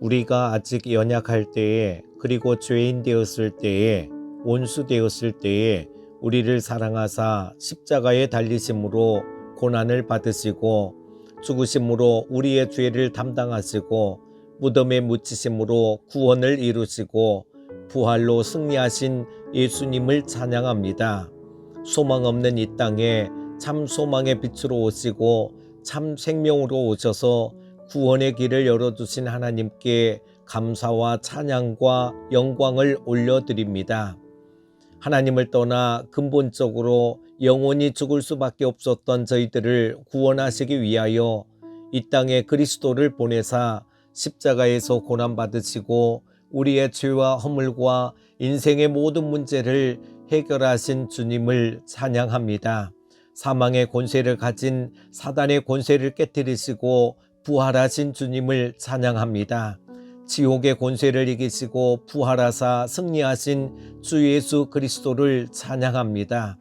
우리가 아직 연약할 때에 그리고 죄인 되었을 때에 원수 되었을 때에 우리를 사랑하사 십자가에 달리심으로 고난을 받으시고 죽으심으로 우리의 죄를 담당하시고 무덤에 묻히심으로 구원을 이루시고 부활로 승리하신 예수님을 찬양합니다. 소망 없는 이 땅에 참 소망의 빛으로 오시고 참 생명으로 오셔서 구원의 길을 열어주신 하나님께 감사와 찬양과 영광을 올려드립니다. 하나님을 떠나 근본적으로 영원히 죽을 수밖에 없었던 저희들을 구원하시기 위하여 이 땅에 그리스도를 보내사 십자가에서 고난받으시고 우리의 죄와 허물과 인생의 모든 문제를 해결하신 주님을 찬양합니다. 사망의 권세를 가진 사단의 권세를 깨뜨리시고 부활하신 주님을 찬양합니다. 지옥의 권세를 이기시고 부활하사 승리하신 주 예수 그리스도를 찬양합니다.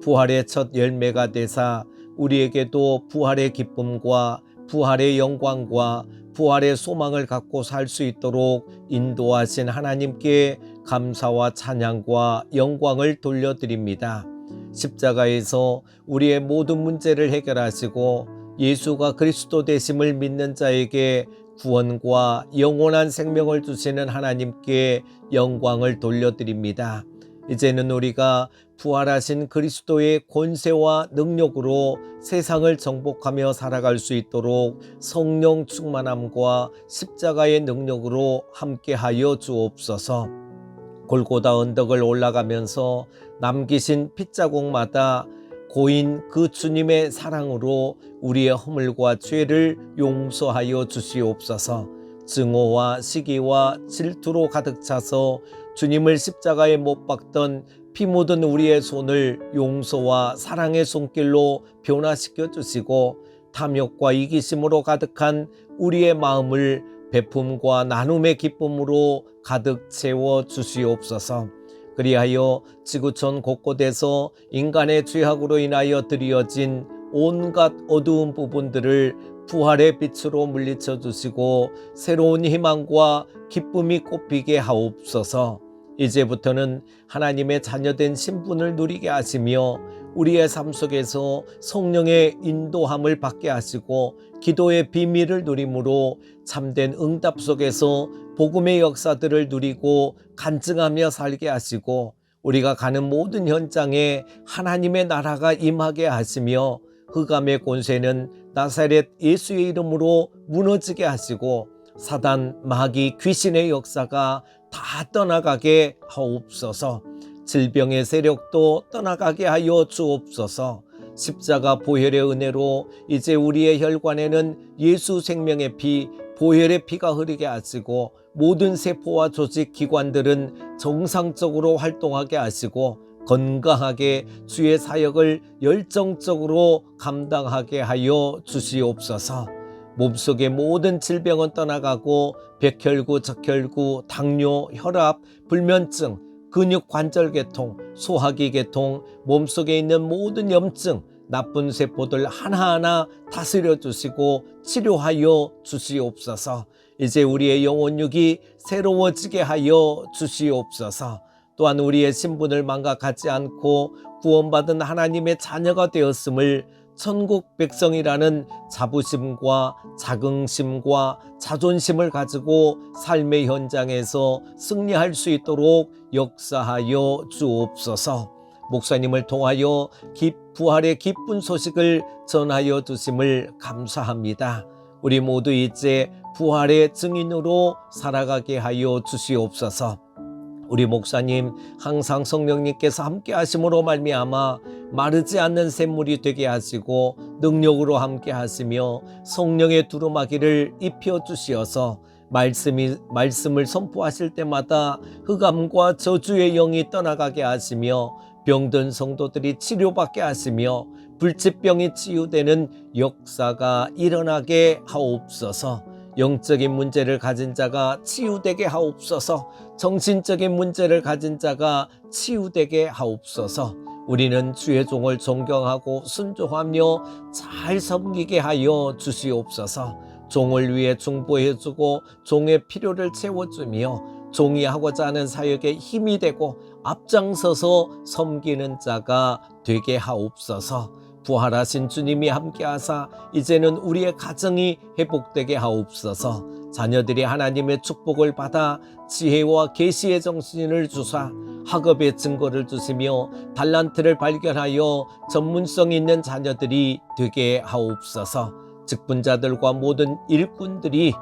부활의 첫 열매가 되사 우리에게도 부활의 기쁨과 부활의 영광과 부활의 소망을 갖고 살 수 있도록 인도하신 하나님께 감사와 찬양과 영광을 돌려드립니다. 십자가에서 우리의 모든 문제를 해결하시고 예수가 그리스도 되심을 믿는 자에게 구원과 영원한 생명을 주시는 하나님께 영광을 돌려드립니다. 이제는 우리가 부활하신 그리스도의 권세와 능력으로 세상을 정복하며 살아갈 수 있도록 성령 충만함과 십자가의 능력으로 함께하여 주옵소서. 골고다 언덕을 올라가면서 남기신 핏자국마다 고인 그 주님의 사랑으로 우리의 허물과 죄를 용서하여 주시옵소서. 증오와 시기와 질투로 가득 차서 주님을 십자가에 못 박던 피 묻은 우리의 손을 용서와 사랑의 손길로 변화시켜 주시고 탐욕과 이기심으로 가득한 우리의 마음을 베품과 나눔의 기쁨으로 가득 채워 주시옵소서. 그리하여 지구촌 곳곳에서 인간의 죄악으로 인하여 드리어진 온갖 어두운 부분들을 부활의 빛으로 물리쳐 주시고 새로운 희망과 기쁨이 꽃피게 하옵소서. 이제부터는 하나님의 자녀된 신분을 누리게 하시며 우리의 삶 속에서 성령의 인도함을 받게 하시고 기도의 비밀을 누림으로 참된 응답 속에서 복음의 역사들을 누리고 간증하며 살게 하시고 우리가 가는 모든 현장에 하나님의 나라가 임하게 하시며 흑암의 권세는 나사렛 예수의 이름으로 무너지게 하시고 사단, 마귀, 귀신의 역사가 다 떠나가게 하옵소서. 질병의 세력도 떠나가게 하여 주옵소서. 십자가 보혈의 은혜로 이제 우리의 혈관에는 예수 생명의 피, 보혈의 피가 흐르게 하시고 모든 세포와 조직 기관들은 정상적으로 활동하게 하시고 건강하게 주의 사역을 열정적으로 감당하게 하여 주시옵소서. 몸속의 모든 질병은 떠나가고 백혈구, 적혈구, 당뇨, 혈압, 불면증, 근육 관절 계통, 소화기 계통, 몸속에 있는 모든 염증, 나쁜 세포들 하나하나 다스려 주시고 치료하여 주시옵소서. 이제 우리의 영혼육이 새로워지게 하여 주시옵소서. 또한 우리의 신분을 망각하지 않고 구원받은 하나님의 자녀가 되었음을 천국 백성이라는 자부심과 자긍심과 자존심을 가지고 삶의 현장에서 승리할 수 있도록 역사하여 주옵소서. 목사님을 통하여 기, 부활의 기쁜 소식을 전하여 주심을 감사합니다. 우리 모두 이제 부활의 증인으로 살아가게 하여 주시옵소서. 우리 목사님 항상 성령님께서 함께 하심으로 말미암아 마르지 않는 샘물이 되게 하시고 능력으로 함께 하시며 성령의 두루마기를 입혀 주시어서 말씀이 말씀을 선포하실 때마다 흑암과 저주의 영이 떠나가게 하시며 병든 성도들이 치료받게 하시며 불치병이 치유되는 역사가 일어나게 하옵소서. 영적인 문제를 가진 자가 치유되게 하옵소서. 정신적인 문제를 가진 자가 치유되게 하옵소서. 우리는 주의 종을 존경하고 순종하며 잘 섬기게 하여 주시옵소서. 종을 위해 중보해주고 종의 필요를 채워주며 종이 하고자 하는 사역에 힘이 되고 앞장서서 섬기는 자가 되게 하옵소서. 부활하신 주님이 함께하사 이제는 우리의 가정이 회복되게 하옵소서. 자녀들이 하나님의 축복을 받아 지혜와 계시의 정신을 주사 학업의 증거를 주시며 달란트를 발견하여 전문성 있는 자녀들이 되게 하옵소서. 직분자들과 모든 일꾼들이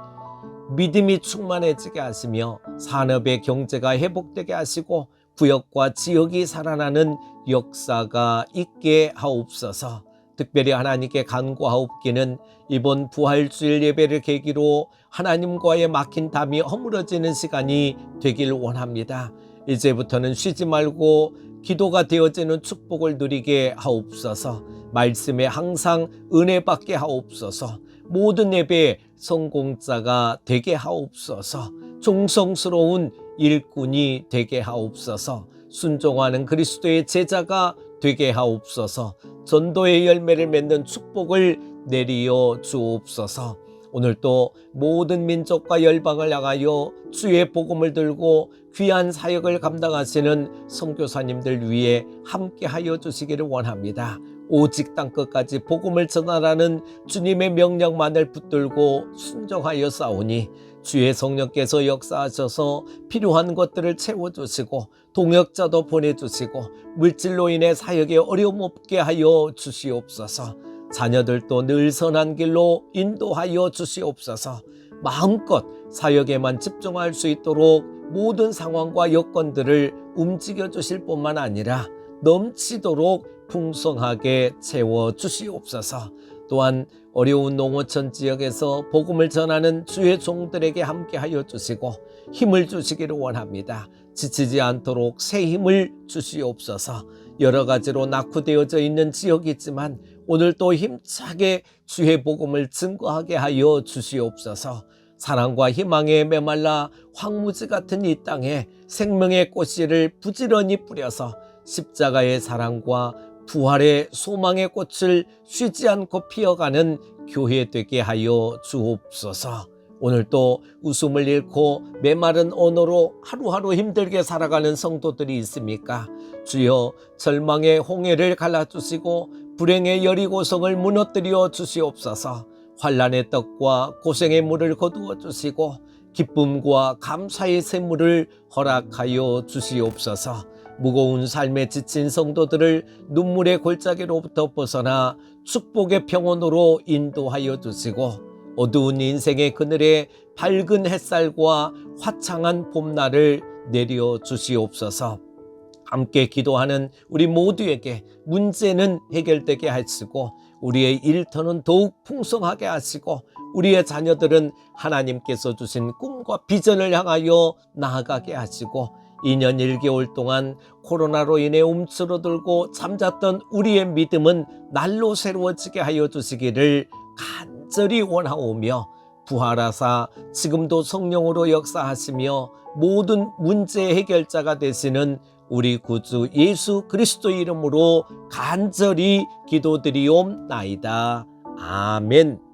믿음이 충만해지게 하시며 산업의 경제가 회복되게 하시고 구역과 지역이 살아나는 역사가 있게 하옵소서. 특별히 하나님께 간구하옵기는 이번 부활주일 예배를 계기로 하나님과의 막힌 담이 허물어지는 시간이 되길 원합니다. 이제부터는 쉬지 말고 기도가 되어지는 축복을 누리게 하옵소서. 말씀에 항상 은혜 받게 하옵소서. 모든 예배 성공자가 되게 하옵소서. 종성스러운 일꾼이 되게 하옵소서. 순종하는 그리스도의 제자가 되게 하옵소서. 전도의 열매를 맺는 축복을 내리어 주옵소서. 오늘 또 모든 민족과 열방을 향하여 주의 복음을 들고 귀한 사역을 감당하시는 선교사님들 위해 함께하여 주시기를 원합니다. 오직 땅 끝까지 복음을 전하라는 주님의 명령만을 붙들고 순종하여 싸우니 주의 성령께서 역사하셔서 필요한 것들을 채워주시고 동역자도 보내주시고 물질로 인해 사역에 어려움 없게 하여 주시옵소서. 자녀들도 늘 선한 길로 인도하여 주시옵소서. 마음껏 사역에만 집중할 수 있도록 모든 상황과 여건들을 움직여 주실 뿐만 아니라 넘치도록 풍성하게 채워 주시옵소서. 또한 어려운 농어촌 지역에서 복음을 전하는 주의 종들에게 함께 하여 주시고 힘을 주시기를 원합니다. 지치지 않도록 새 힘을 주시옵소서. 여러 가지로 낙후되어져 있는 지역이지만 오늘 또 힘차게 주의 복음을 증거하게 하여 주시옵소서. 사랑과 희망에 메말라 황무지 같은 이 땅에 생명의 꽃씨를 부지런히 뿌려서 십자가의 사랑과 부활의 소망의 꽃을 쉬지 않고 피어가는 교회 되게 하여 주옵소서. 오늘 또 웃음을 잃고 메마른 언어로 하루하루 힘들게 살아가는 성도들이 있습니까? 주여 절망의 홍해를 갈라주시고 불행의 여리고성을 무너뜨려 주시옵소서. 환란의 떡과 고생의 물을 거두어 주시고 기쁨과 감사의 샘물을 허락하여 주시옵소서. 무거운 삶에 지친 성도들을 눈물의 골짜기로부터 벗어나 축복의 평온으로 인도하여 주시고 어두운 인생의 그늘에 밝은 햇살과 화창한 봄날을 내려 주시옵소서. 함께 기도하는 우리 모두에게 문제는 해결되게 하시고 우리의 일터는 더욱 풍성하게 하시고 우리의 자녀들은 하나님께서 주신 꿈과 비전을 향하여 나아가게 하시고 2년 1개월 동안 코로나로 인해 움츠러들고 잠잤던 우리의 믿음은 날로 새로워지게 하여 주시기를 간절히 원하오며 부활하사 지금도 성령으로 역사하시며 모든 문제의 해결자가 되시는 우리 구주 예수 그리스도 이름으로 간절히 기도드리옵나이다. 아멘.